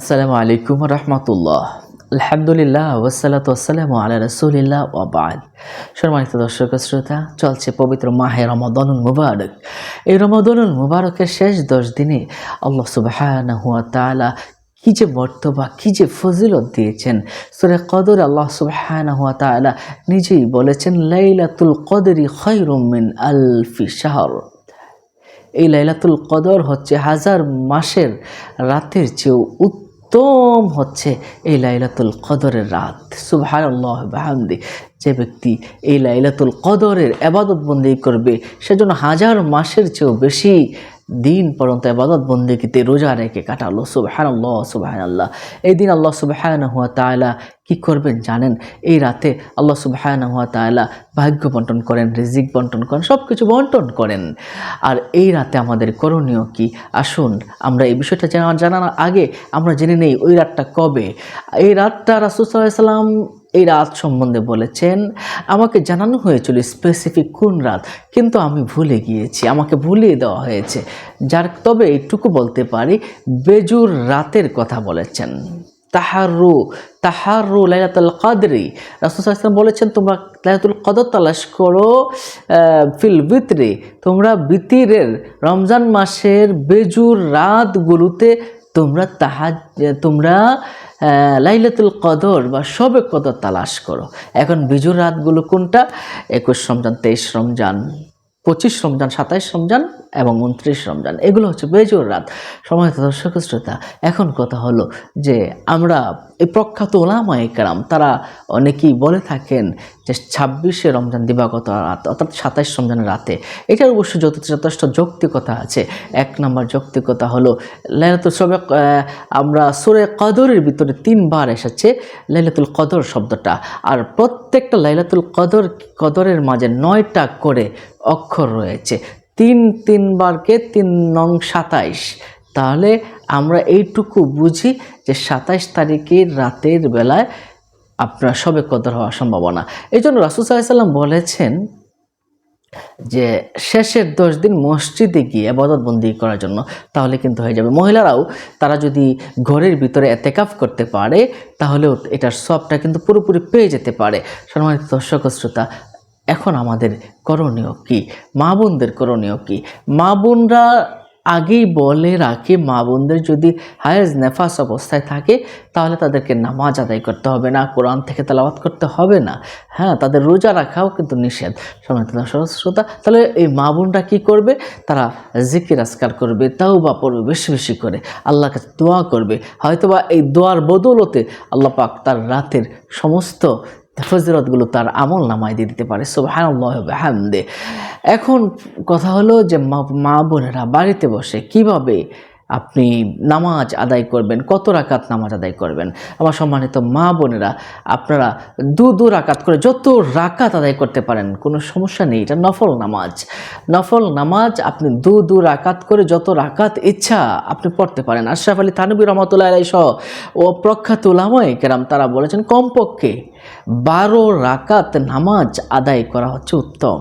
আসসালামু আলাইকুম রহমতুল্লাহ। আলহামদুলিল্লাহ ওসালাত ওসালামু আলা রসুলিল্লাহ ওবাদ সম্মানিত দর্শক শ্রোতা, চলছে পবিত্র মাহে রমাদনুল মুবারক। এই রমাদনুল মুবারকের শেষ দশ দিনে আল্লাহ সুবাহানা তালা কি যে মর্তবা, কি যে ফজিলত দিয়েছেন। সুরে কদর আল্লাহ সুবাহানা তালা নিজেই বলেছেন, লাইলাতুল কদরি খৈরুম মিন আলফি শাহর। এই লাইলাতুল কদর হচ্ছে হাজার মাসের রাতের চেয়েও উত্তম হচ্ছে এই লাইলাতুল কদরের রাত। সুবহানাল্লাহ বাহামদি। যে ব্যক্তি এই লাইলাতুল কদরের আবাদত বন্দি করবে সেজন্য হাজার মাসের চেয়েও বেশি দিন পর্যন্ত আবাদত বন্দিকিতে রোজা রেখে কাটালো। সুবহানাল্লাহ সুবহানাল্লাহ। এই দিন আল্লাহ সুবহান হুয়া তাআলা কী করবেন জানেন? এই রাতে আল্লাহ সুবহান হুয়া তাআলা ভাগ্য বন্টন করেন, রিজিক বন্টন করেন সব কিছু বন্টন করেন। আর এই রাতে আমাদের করণীয় কি? আসুন, আমরা এই বিষয়টা জানা জানার আগে আমরা জেনে নেই ওই রাতটা কবে। এই রাতটা রাসুল সাল্লাহ সাল্লাম এই রাত সম্বন্ধে বলেছেন, আমাকে জানানো হয়েছিল স্পেসিফিক কোন রাত, কিন্তু আমি ভুলে গিয়েছি, আমাকে ভুলিয়ে দেওয়া হয়েছে। যার, তবে এইটুকু বলতে পারি, বেজুর রাতের কথা বলেছেন। তাহারু তাহারু লাইলাতুল কদরি। রাসুল বলেছেন, তোমরা লাইলাতুল কদর তালাশ করো ফিল বিতরে তোমরা বিতিরের রমজান মাসের বেজুর রাতগুলোতে তোমরা তাহা তোমরা লাইলাতুল কদর বা সবে কদর তালাশ করো। এখন বিজুর রাতগুলো কোনটা? একুশ রমজান, তেইশ রমজান, পঁচিশ রমজান, সাতাইশ রমজান এবং উনত্রিশ রমজান। এগুলো হচ্ছে বেজোর রাত। সময় দর্শক শ্রোতা, এখন কথা হলো যে আমরা এই প্রখ্যাত ওলামা তারা অনেকেই বলে থাকেন যে ছাব্বিশে রমজান দিবাগত রাত, অর্থাৎ সাতাইশ রমজানের রাতে। এটার অবশ্য যথেষ্ট যৌক্তিকতা আছে। এক নম্বর যৌক্তিকতা হলো, লাইলাতুল সবে আমরা সুরে কদরের ভিতরে তিনবার এসেছে লাইলাতুল কদর শব্দটা। আর প্রত্যেকটা লাইলাতুল কদর, কদরের মাঝে নয়টা করে অক্ষর রয়েছে। তিন তিনবারকে তিন নং সাতাইশ। তাহলে আমরা এইটুকু বুঝি যে সাতাইশ তারিখের রাতের বেলায় আপনার সবে কদর হওয়ার সম্ভাবনা। এই জন্য রাসুল সাল্লাম বলেছেন যে, শেষের দশ দিন মসজিদে গিয়ে আবাদতবন্দি করার জন্য তাহলে কিন্তু হয়ে যাবে। মহিলারাও, তারা যদি ঘরের ভিতরে এতেকাফ করতে পারে, তাহলেও এটার সবটা কিন্তু পুরোপুরি পেয়ে যেতে পারে। সম্মানিত দর্শক শ্রোতা, এখন আমাদের করণীয় কি? মা বোনদের করণীয় কি? মা বোনরা আগেই বলে রাখি মা বোনদের যদি হায়েজ নেফাস অবস্থায় থাকে, তাহলে তাদেরকে নামাজ আদায় করতে হবে না, কোরআন থেকে তেলাওয়াত করতে হবে না। হ্যাঁ তাদের রোজা রাখাও কিন্তু নিষেধ। সময় শ্রোতা, তাহলে এই মা বোনরা কী করবে? তারা জিকির আজকার করবে তাও বা পড়বে বেশি বেশি করে। আল্লাহর কাছে দোয়া করবে। হয়তোবা এই দোয়ার বদৌলতে আল্লাহ পাক তার রাতের সমস্ত ফজরতগুলো তার আমল নামায় দিয়ে দিতে পারে। সোহানদে এখন কথা হলো যে মা- মা বোনেরা বাড়িতে বসে কীভাবে আপনি নামাজ আদায় করবেন, কত রাকাত নামাজ আদায় করবেন? আমার সম্মানিত মা বোনেরা, আপনারা দু দু রাকাত করে যত রাকাত আদায় করতে পারেন, কোনো সমস্যা নেই, এটা নফল নামাজ। নফল নামাজ আপনি দু দু রাকাত করে যত রাকাত ইচ্ছা আপনি পড়তে পারেন। আশরাফ আলী থানবী রহমতুল্লাহ আলাই সহ ও প্রখ্যাত উলামায়ে কেরাম, তারা বলেছেন, কমপক্ষে বারো রাকাত নামাজ আদায় করা হচ্ছে উত্তম।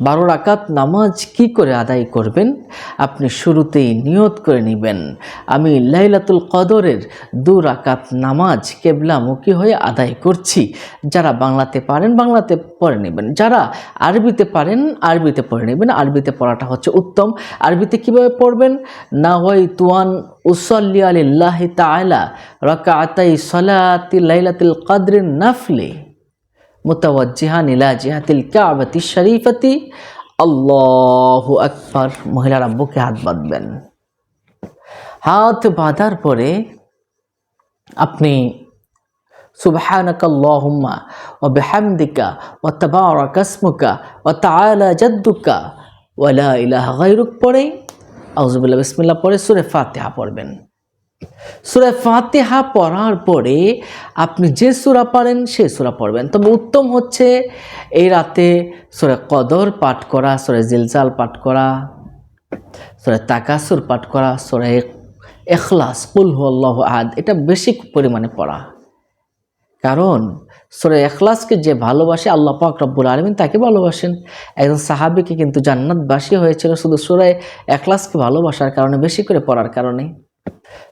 বারো রাকাত নামাজ কি করে আদায় করবেন? আপনি শুরুতেই নিয়ত করে নেবেন। আমি লাইলাতুল কদরের দু রাকাত নামাজ কেবলামুখী হয়ে আদায় করছি। যারা বাংলাতে পারেন, বাংলাতে পড়ে নেবেন। যারা আরবিতে পারেন, আরবিতে পড়ে নেবেন। আরবিতে পড়াটা হচ্ছে উত্তম। আরবিতে কীভাবে পড়বেন? না হয় তুয়ান উসল্লি আলিল্লাহ তাআলা রাকাতাই সলাতি লাইলাতুল কদরের নাফলে। মুতাওয়াজ্জিহান ইলা জিহাতিল কাবাতি শরীফতি। আল্লাহু আকবার। মহিলারা বুকে হাত বাঁধবেন। হাত বাঁধার পরে আপনি সুবহানাকা আল্লাহুম্মা ওয়া বিহামদিকা ওয়া তাবারাকা ইসমুকা ওয়া তাআলা জাদ্দুকা ওয়া লা ইলাহা গায়রুক পড়ে। আউযুবিল্লাহ, বিসমিল্লাহ পড়ে সূরা ফাতিহা পড়বেন। সূরা ফাতিহা পড়ার পরে আপনি যে সূরা পারেন সে সূরা পড়বেন। তবে উত্তম হচ্ছে এই রাতে সূরা কদর পাঠ করা, সূরা জিলজাল পাঠ করা, সূরা তাকাসুর পাঠ করা, সূরা এখলাস, কুল হুয়াল্লাহু আদ এটা বেশি পরিমাণে পড়া। কারণ সূরা এখলাসকে যে ভালোবাসে আল্লাহ পাক রব্বুল আলমিন, তাকে ভালোবাসেন। একজন সাহাবিকে কিন্তু জান্নাতবাসী হয়েছিল শুধু সূরা এখলাসকে ভালোবাসার কারণে, বেশি করে পড়ার কারণে।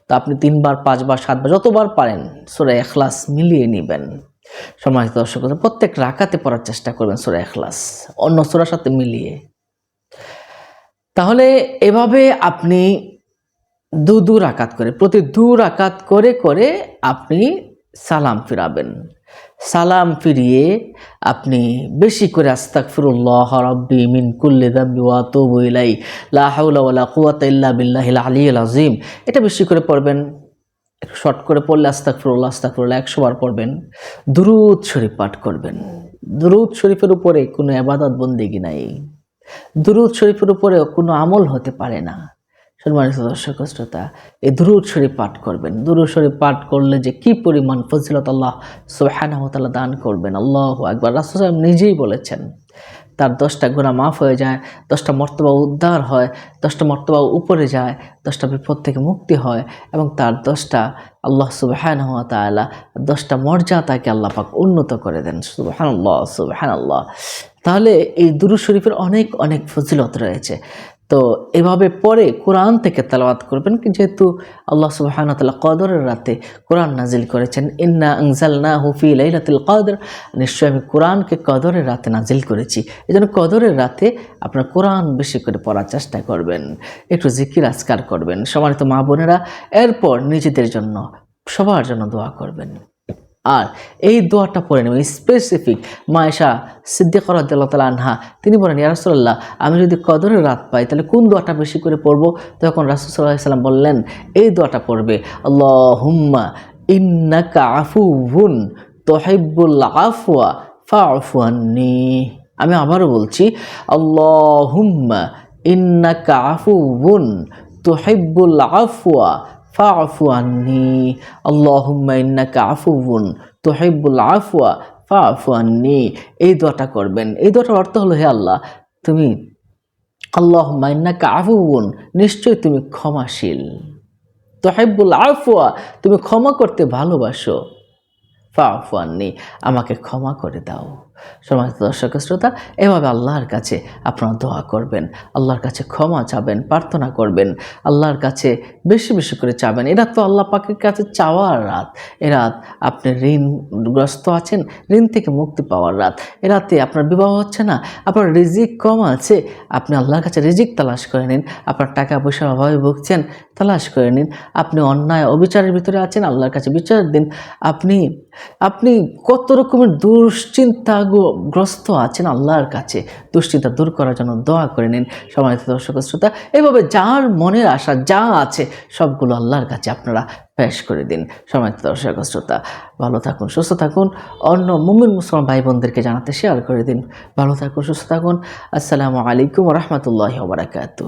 তো আপনি তিনবার, পাঁচবার, সাতবার, যতবার পারেন সুরা এখলাস মিলিয়ে নেবেন। সম্মানিত দর্শক, প্রত্যেক রাকাতে পড়ার চেষ্টা করবেন সুরা এখলাস অন্য সুরার সাথে মিলিয়ে। তাহলে এভাবে আপনি দু দু রাকাত করে, প্রতি দু রাকাত করে করে আপনি সালাম ফিরাবেন। সালাম ফিরিয়ে আপনি বেশি করে আস্তাক ফিরুল্লাহ রব্বি মিন কুল্লি দাম্বি ওয়া তুবু ইলাই লা হাওলা ওয়ালা কুওয়াতা ইল্লা বিল্লাহিল আলিয়্যিল আযীম। এটা বেশি করে পড়বেন, একটু শর্ট করে পড়লে আস্তাক ফিরুল্লাহ আস্তাক ফিরুল্লাহ একশো বার পড়বেন। দুরুদ শরীফ পাঠ করবেন। দুরুদ শরীফের উপরে কোনো আবাদত বন্দেগি নাই। দুরুদ শরীফের উপরে কোনো আমল হতে পারে না। সম্মানিত দর্শক, শ্রোতা, এই দুরুদ শরীফ পাঠ করবেন। দুরুদ শরীফ পাঠ করলে যে কি পরিমাণ ফজিলত আল্লাহ তাআলা দান করবেন, আল্লাহ একবার রাসূল সাহেব নিজেই বলেছেন, তার দশটা গুণা মাফ হয়ে যায়, দশটা মর্তবা উদ্ধার হয়, দশটা মর্তবা উপরে যায়, দশটা বিপদ থেকে মুক্তি হয় এবং তার দশটা আল্লাহ সুবহানাহু ওয়া তাআলা, দশটা মর্যাদাকে আল্লাহ উন্নত করে দেন। সুবহানাল্লাহ সুবহানাল্লাহ। তাহলে এই দুরু শরীফের অনেক অনেক ফজিলত রয়েছে। তো এভাবে পরে কোরআন থেকে তেলাওয়াত করবেন যেহেতু আল্লাহ সুবহানাহু ওয়া তাআলা কদরের রাতে কোরআন নাজিল করেছেন। ইন্না আনজালনাহু ফি লাইলাতুল কদর নিশ্চয়ই আমি কোরআনকে কদরের রাতে নাজিল করেছি। এই জন্য কদরের রাতে আপনার কোরআন বেশি করে পড়ার চেষ্টা করবেন। একটু জিকির আজকার করবেন। সম্মানিত মা বোনেরা, এরপর নিজেদের জন্য, সবার জন্য দোয়া করবেন। আর এই দোয়াটা পড়ে নেবেন স্পেসিফিক মায়েশা সিদ্দিক রাদিয়াল্লাহু আনহা, তিনি বলেন, ইয়া রাসূলুল্লাহ, আমি যদি কদরের রাত পাই, তাহলে কোন দোয়াটা বেশি করে পড়ব? তখন রাসূল সাল্লাম বললেন, এই দোয়াটা পড়বে, আল্লাহুম্মা ইন্নাকা আফুউন তুহিব্বুল আফওয়া, ফাআফু আন্নি। আমি আবারও বলছি, আল্লাহুম্মা ইন্নাকা আফুউন তুহিব্বুল আফওয়া ফাআফু আন্নি, আল্লাহুম্মা ইন্নাকা আফুউন তুহিব্বুল আফওয়া, ফাআফু আন্নি। এই দোয়াটা করবেন। এই দোয়াটার অর্থ হলো, হে আল্লাহ, তুমি আল্লাহুম্মা ইন্নাকা আফুউন, নিশ্চয়ই তুমি ক্ষমাশীল। তুহিব্বুল আফওয়া, তুমি ক্ষমা করতে ভালোবাসো। ফাআফু আন্নি, আমাকে ক্ষমা করে দাও। সম্মানিত দর্শক শ্রোতা, এভাবে আল্লাহর কাছে আপনারা দোয়া করবেন। আল্লাহর কাছে ক্ষমা চাবেন, প্রার্থনা করবেন। আল্লাহর কাছে বেশি বেশি করে চাবেন। এরা তো আল্লাহ পাকের কাছে চাওয়ার রাত। এ রাত আপনি ঋণগ্রস্ত আছেন, ঋণ থেকে মুক্তি পাওয়ার রাত। এ রাতে আপনার বিবাহ হচ্ছে না, আপনার রিজিক কম আছে, আপনি আল্লাহর কাছে রিজিক তালাশ করে নিন। আপনার টাকা পয়সার অভাবে ভুগছেন, তালাশ করে নিন। আপনি অন্যায় অবিচারের ভিতরে আছেন, আল্লাহর কাছে বিচার দিন। আপনি আপনি কত রকমের দুশ্চিন্তা গ্রস্ত আছেন আল্লাহর কাছে। দুশ্চিন্তা দূর করার জন্য দোয়া করে নিন সম্মানিত দর্শক শ্রোতা। এভাবে যার মনের আশা যা আছে, সবগুলো আল্লাহর কাছে আপনারা পেশ করে দিন সম্মানিত দর্শক শ্রোতা। ভালো থাকুন, সুস্থ থাকুন। অন্য মুমিন মুসলমান ভাই বোনদেরকে জানাতে শেয়ার করে দিন। ভালো থাকুন, সুস্থ থাকুন। আসসালামু আলাইকুম রহমতুল্লাহ বারাকাতু